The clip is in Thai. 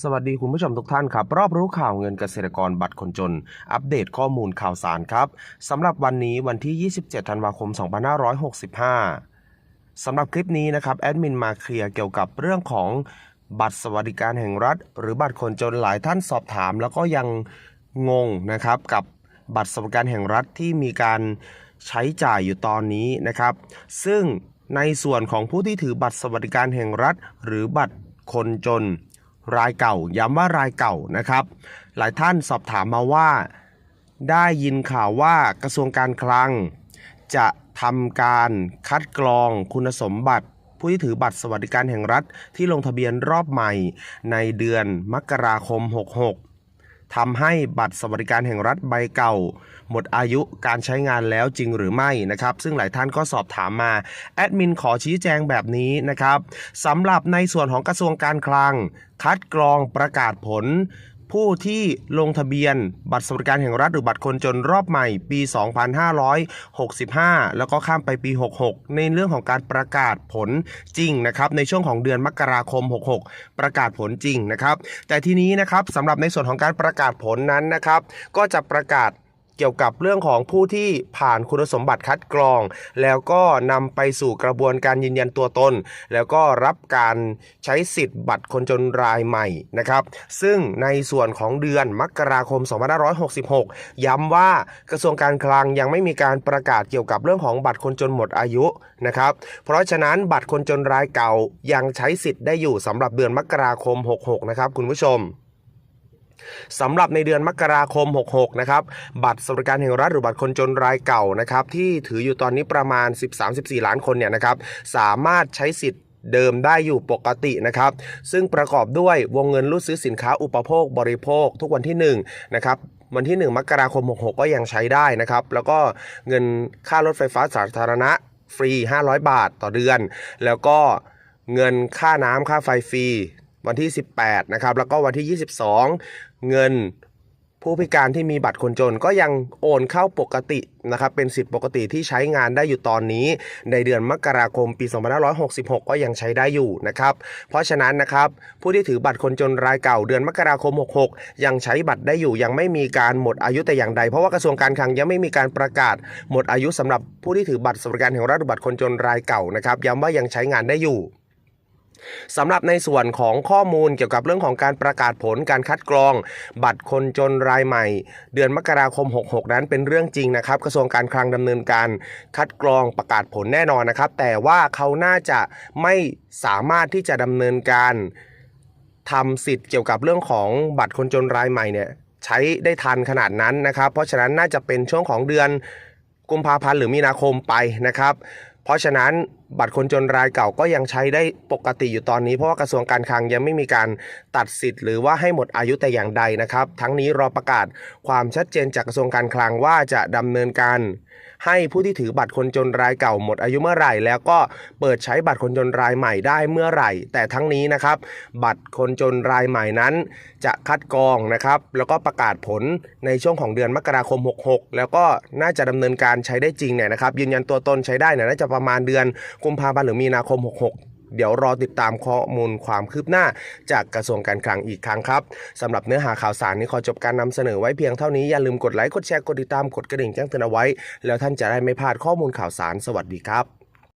สวัสดีคุณผู้ชมทุกท่านครับ รอบรู้ข่าวเงินเกษตรกรบัตรคนจน อัปเดตข้อมูลข่าวสารครับสำหรับวันนี้วันที่ 27 ธันวาคม 2565 สำหรับคลิปนี้นะครับ แอดมินมาเคลียร์เกี่ยวกับเรื่องของบัตรสวัสดิการแห่งรัฐ หรือบัตรคนจนหลายท่านสอบถาม แล้วก็ยังงงนะครับกับบัตรสวัสดิการแห่งรัฐที่มีการใช้จ่ายอยู่ตอนนี้นะครับ ซึ่งในส่วนของผู้ที่ถือบัตรสวัสดิการแห่งรัฐ หรือบัตรคนจน รายเก่า ย้ำว่ารายเก่านะครับ หลายท่านสอบถามมาว่า ได้ยินข่าวว่ากระทรวงการคลัง จะทำการคัดกรองคุณสมบัติผู้ที่ถือบัตรสวัสดิการแห่งรัฐที่ลงทะเบียนรอบใหม่ในเดือนมกราคม 66 ทำให้บัตรสวัสดิการแห่งรัฐใบเก่า หมดอายุการใช้งานแล้วจริงหรือไม่นะครับ ซึ่งหลายท่านก็สอบถามมา แอดมินขอชี้แจงแบบนี้นะครับสำหรับในส่วนของกระทรวงการคลัง คัดกรองประกาศผล ผู้ที่ลงทะเบียนบัตรสวัสดิการแห่งรัฐหรือบัตรคนจนรอบใหม่ปี 2565 แล้วก็ข้ามไปปี 66 ในเรื่องของการประกาศผลจริงนะครับในช่วงของเดือนมกราคม 66 ประกาศผลจริงนะครับ แต่ทีนี้นะครับสำหรับในส่วนของการประกาศผลนั้นนะครับ ก็จะประกาศ เกี่ยวกับเรื่องของผู้ที่ผ่านคุณสมบัติคัดกรอง แล้วก็นำไปสู่กระบวนการยืนยันตัวตน แล้วก็รับการใช้สิทธิ์บัตรคนจนรายใหม่นะครับ ซึ่งในส่วนของเดือนมกราคม 2566 ย้ำว่ากระทรวงการคลังยังไม่มีการประกาศเกี่ยวกับเรื่องของบัตรคนจนหมดอายุนะครับ เพราะฉะนั้นบัตรคนจนรายเก่ายังใช้สิทธิ์ได้อยู่สำหรับเดือนมกราคม 66 นะครับคุณผู้ชม สำหรับในเดือนมกราคม 66 นะครับ บัตรสวัสดิการแห่งรัฐหรือบัตรคนจนรายเก่านะครับ ที่ถืออยู่ตอนนี้ประมาณ 13-14 ล้านคนเนี่ยนะครับ สามารถใช้สิทธิ์เดิมได้อยู่ปกตินะครับ ซึ่งประกอบด้วยวงเงินรูดซื้อสินค้าอุปโภคบริโภคทุกวันที่1นะครับวันที่ 1 มกราคม 66 ก็ยังใช้ได้นะครับ แล้วก็เงินค่ารถไฟฟ้าสาธารณะฟรี 500 บาทต่อเดือน แล้วก็เงินค่าน้ำค่าไฟฟรี วันที่ 18 นะครับ แล้วก็วันที่ 22 เงินผู้พิการที่มีบัตรคนจนก็ยังโอนเข้าปกตินะครับ เป็นสิทธิปกติที่ใช้งานได้อยู่ตอนนี้ ในเดือนมกราคมปี 2566 ก็ยังใช้ได้อยู่นะครับ เพราะฉะนั้นนะครับผู้ที่ถือบัตรคนจนรายเก่าเดือนมกราคม 66 ยังใช้บัตรได้อยู่ ยังไม่มีการหมดอายุแต่อย่างใด เพราะว่ากระทรวงการคลังยังไม่มีการประกาศหมดอายุสำหรับผู้ที่ถือบัตรสวัสดิการแห่งรัฐบัตรคนจนรายเก่านะครับ ย้ำว่ายังใช้งานได้อยู่ สำหรับในส่วนของข้อมูลเกี่ยวกับเรื่องของการประกาศผลการคัดกรอง บัตรคนจนรายใหม่ เดือนมกราคม 66 นั้นเป็นเรื่องจริงนะครับกระทรวงการคลังดำเนินการคัดกรองประกาศผลแน่นอนนะครับ แต่ว่าเขาน่าจะไม่สามารถที่จะดำเนินการทำสิทธิ์เกี่ยวกับเรื่องของบัตรคนจนรายใหม่เนี่ยใช้ได้ทันขนาดนั้นนะครับ เพราะฉะนั้นน่าจะเป็นช่วงของเดือนกุมภาพันธ์หรือมีนาคมไปนะครับ เพราะฉะนั้นบัตรคนจนรายเก่าก็ยังใช้ได้ปกติอยู่ตอนนี้ เพราะว่ากระทรวงการคลังยังไม่มีการตัดสิทธิ์หรือว่าให้หมดอายุแต่อย่างใดนะครับ ทั้งนี้รอประกาศความชัดเจนจากกระทรวงการคลังว่าจะดำเนินการให้ผู้ที่ถือบัตรคนจนรายเก่าหมดอายุเมื่อไหร่ แล้วก็เปิดใช้บัตรคนจนรายใหม่ได้เมื่อไหร่ แต่ทั้งนี้นะครับ บัตรคนจนรายใหม่นั้น จะคัดกรองนะครับ แล้วก็ประกาศผลในช่วงของเดือนมกราคม 66 แล้วก็น่าจะดำเนินการใช้ได้จริงเนี่ยนะครับยืนยันตัวตนใช้ได้เนี่ยน่าจะประมาณเดือนกุมภาพันธ์หรือมีนาคม 66 เดี๋ยวรอติดตามข้อมูลความคืบหน้า จากกระทรวงการคลังอีกครั้งครับสำหรับเนื้อหาข่าวสารนี้ขอจบการนำเสนอไว้เพียงเท่านี้อย่าลืมกดไลค์กดแชร์กดติดตามกดกระดิ่งแจ้งเตือนเอาไว้ แล้วท่านจะได้ไม่พลาดข้อมูลข่าวสารสวัสดีครับ